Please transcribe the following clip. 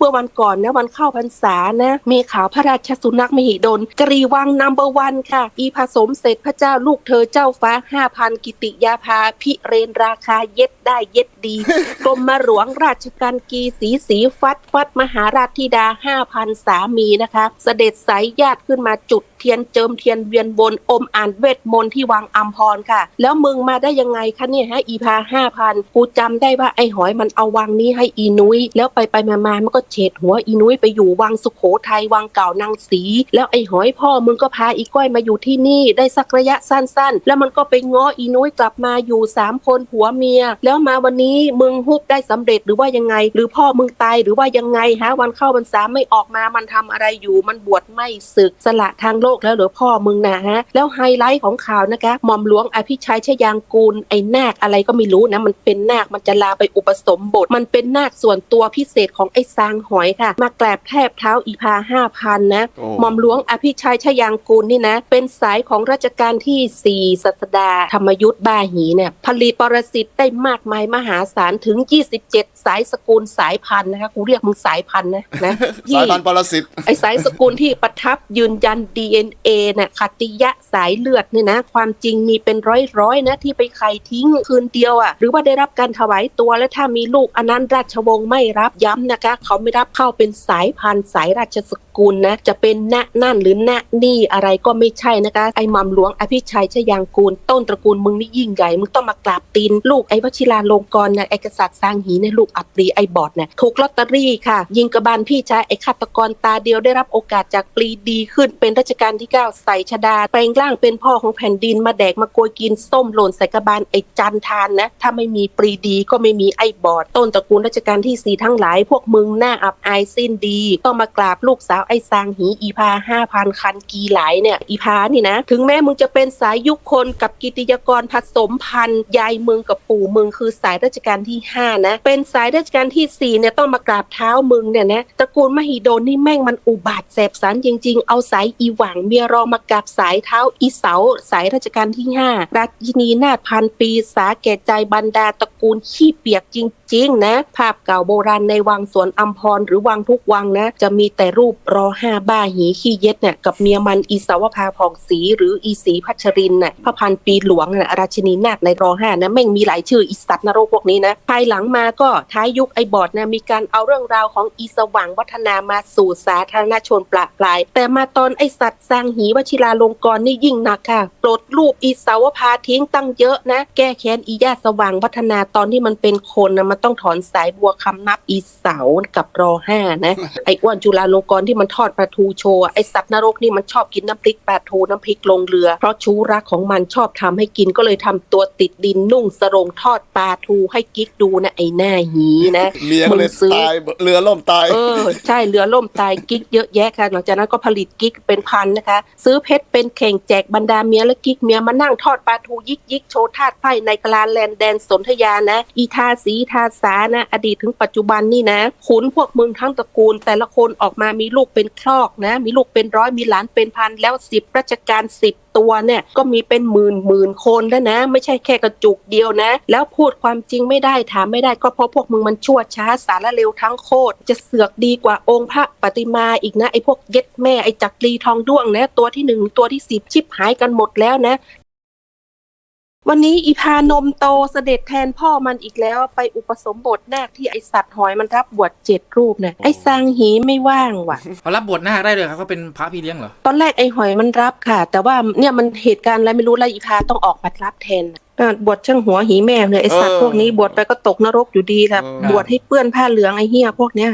เมื่อวันก่อนนะวันเข้าพรรษานะมีข่าวพระราชสุนัขมหิดลกรีวังนัมเบอร์วันค่ะ อีผสมเสร็จพระเจ้าลูกเธอเจ้าฟ้าห้าพันกิติยาภาพิเรนราคาเย็ดได้เย็ดดี กรมมาหลวงราชการกีสีสีฟัดฟัดมหาราชธิดาห้าพันสามีนะคะ เสด็จสายญาติขึ้นมาจุดเทียนเจิมเทียนเวียนวนอมอ่านเวทมนต์ที่วังอัมพรค่ะ แล้วมึงมาได้ยังไงคะเนี่ยฮะอีพาห้าพันกูจำได้ว่าไอ้หอยมันเอาวังนี้ให้อีนุ้ยแล้วไปไปมามามันก็เฉดหัวอีนุ้ยไปอยู่วังสุโขทัยวังเก่านางสี แล้วไอ้หอยพ่อมึงก็พาอีก้อยมาอยู่ที่นี่ได้สักระยะสั้นๆ แล้วมันก็ไปง้ออีนุ้ยกลับมาอยู่สามคนผัวเมีย แล้วมาวันนี้มึงฮุบได้สำเร็จหรือว่ายังไง หรือพ่อมึงตายหรือว่ายังไงฮะวันเข้าพรรษามไม่ออกมามันทำอะไรอยู่ มันบวชไม่ศึกสละทางโลกแล้วหรือพ่อมึงนะฮะแล้วไฮไลท์ของข่าวนะคะหม่อมหลวงอภิชัยชยางกูลไอ้นาคอะไรก็ไม่รู้นะมันเป็นนาคมันจะลาไปอุปสมบท มันเป็นนาคส่วนตัวพิเศษของไอ้ซางหอยค่ะ มากราบแทบเท้าอีพาห้าพันนะโอ้หม่อมหลวงอภิชัยชยางกูลนี่นะ เป็นสายของรัชกาลที่4ศัสดาธรรมยุทธ์บาหีเนี่ยผลิตปรสิตได้มากมายมหาศาลถึง 27 สายสกุลสายพันธุ์นะคะกูเรียกมึงสายพันธุ์นะนะสายพันธุ์ปรสิตไอสายสกุลที่ประทับยืนยัน DNA น่ะคติยะสายเลือดเนี่ยนะ ความจริงมีเป็นร้อยๆนะที่ไปไข่ทิ้งคืนเดียวอะหรือว่าได้รับการถวายตัวและถ้ามีลูกอันนั้นราชวงศ์ไม่รับย้ำนะคะ เขาไม่รับเข้าเป็นสายพันธุ์สายราชสกุลนะจะเป็นณนั่นหรือณนี่อะไรก็ไม่ใช่นะคะไอ้มัมหลวงอภิชัยชยางกูล ต้นตระกูลมึงนี่ยิ่งใหญ่มึงต้องมากราบตีนลูกไอ้วชิราลงกรณ์นะไอ้กษัตริย์สร้างหีเนี่ยลูกอัปรีไอ้บอดเนี่ยถูกลอตเตอรี่ค่ะ ยิงกระบาลพี่ชายไอ้ฆาตกรตาเดียวได้รับโอกาสจากปรีดีขึ้นเป็นรัชกาลที่ 9 ใส่ชดาแปลงร่างเป็นพ่อของแผ่นดินมาแดกมาโกยกินส้มหล่นใส่กระบาลไอ้จันทานนะถ้าไม่มีปรีดีก็ไม่มีไอ้บอด ต้นตระกูลรัชกาลที่สี่ทั้งหลายพวกมึงหน้าอับอายสิ้นดี ต้องมากราบลูกสาวไอ้ซางหีอีพาห้าพันคันกีไหลเนี่ยอีพานี่นะ ถึงแม้มึงจะเป็นสายยุคคนกับกิติยกรผสมพันธ์ยายมึงกับปู่มึงคือสายราชการที่ห้านะ เป็นสายราชการที่สี่เนี่ยต้องมากราบเท้ามึงเนี่ยนะตระกูลมหิดลนี่แม่งมันอุบาทแสบสารจริง ๆ เอาสายอีหวังเมียรองมากราบสายเท้าอีเสาสายราชการที่ห้าราชินีนาถพันปีสาแก่ใจบรรดาตระกูลขี้เปียกจริง ๆนะ ภาพเก่าโบราณในวังสวนอัมพรหรือวังทุกวังนะ จะมีแต่รูปรอห้าบ้าหีขี้เย็ดเนี่ยกับเมียมันอีสาวภาผ่องศรีหรืออีสีพัชรินน่ะพระพันปีหลวงน่ะราชินีนาถในรอห้านะแม่งมีหลายชื่ออีสัตว์นรกพวกนี้นะภายหลังมาก็ท้ายยุคไอบอดนะมีการเอาเรื่องราวของอีสว่างวัฒนามาสู่สาธารณชนปละปลาย แต่มาตอนไอสัตว์สร้างหีวชิราลงกรนี่ยิ่งหนักค่ะปลดรูปอีสาวภาทิ้งตั้งเยอะนะ แก้แค้นอีญาสว่างวัฒนาตอนที่มันเป็นคนนะมันต้องถอนสายบัวคำนับอีเสากับรอห้านะไอ้อ้วนจุฬาลงกรณ์ที่มันทอดปลาทูโชว์อะไอ้สัตว์นรกนี่มันชอบกินน้ำพริกปลาทูน้ำพริกลงเรือ เพราะชู้รักของมันชอบทำให้กินก็เลยทำตัวติดดินนุ่งสรงทอดปลาทูให้กิ๊กดูนะไอ้หน้าหีนะเมียก็เลยมึงซื้อตายเรือล่มตายเออใช่เรือล่มตายกิ๊กเยอะแยะค่ะหลังจากนั้นก็ผลิตกิ๊กเป็นพันนะคะ ซื้อเพชรเป็นเข่งแจกบรรดาเมียและกิ๊กเมียมานั่งทอดปลาทูยิกยิกโชว์ธาตุไพ่ในกลาแลนแดนสนธยานะ อีทาสีทาสานะ อดีตถึงปัจจุบันนี่นะขุนพวกมึงทั้งตระกูล แต่ละคนออกมามีลูกเป็นครอกนะ มีลูกเป็นร้อยมีหลานเป็นพันแล้วสิบราชการสิบตัวเนี่ยก็มีเป็นหมื่นหมื่นคนแล้วนะ ไม่ใช่แค่กระจุกเดียวนะ แล้วพูดความจริงไม่ได้ถามไม่ได้ก็เพราะพวกมึงมันชั่วช้าสารเลวทั้งโคตรจะเสือกดีกว่าองค์พระปฏิมาอีกนะไอ้พวกเย็ดแม่ไอ้จักรีทองด้วงนะตัวที่หนึ่งตัวที่สิบชิบหายกันหมดแล้วนะ วันนี้อีพานมโตเสด็จแทนพ่อมันอีกแล้วไปอุปสมบทนาคที่ไอสัตว์หอยมันรับบวชเจ็ดรูปเนี่ยไอซางหีไม่ว่างว่ะเขารับบทนาคได้เลยครับเขาเป็นพระพี่เลี้ยงเหรอตอนแรกไอ้หอยมันรับค่ะ แต่ว่าเนี่ยมันเหตุการณ์อะไรไม่รู้แล้วอีพาต้องออกมารับแทนอะบวชช่างหัวหีแม่เนี่ยไอ้สัตว์เออพวกนี้บวชไปก็ตกนรกอยู่ดีแหละเออบวชให้เปื้อนผ้าเหลืองไอ้เหี้ยพวกเนี้ย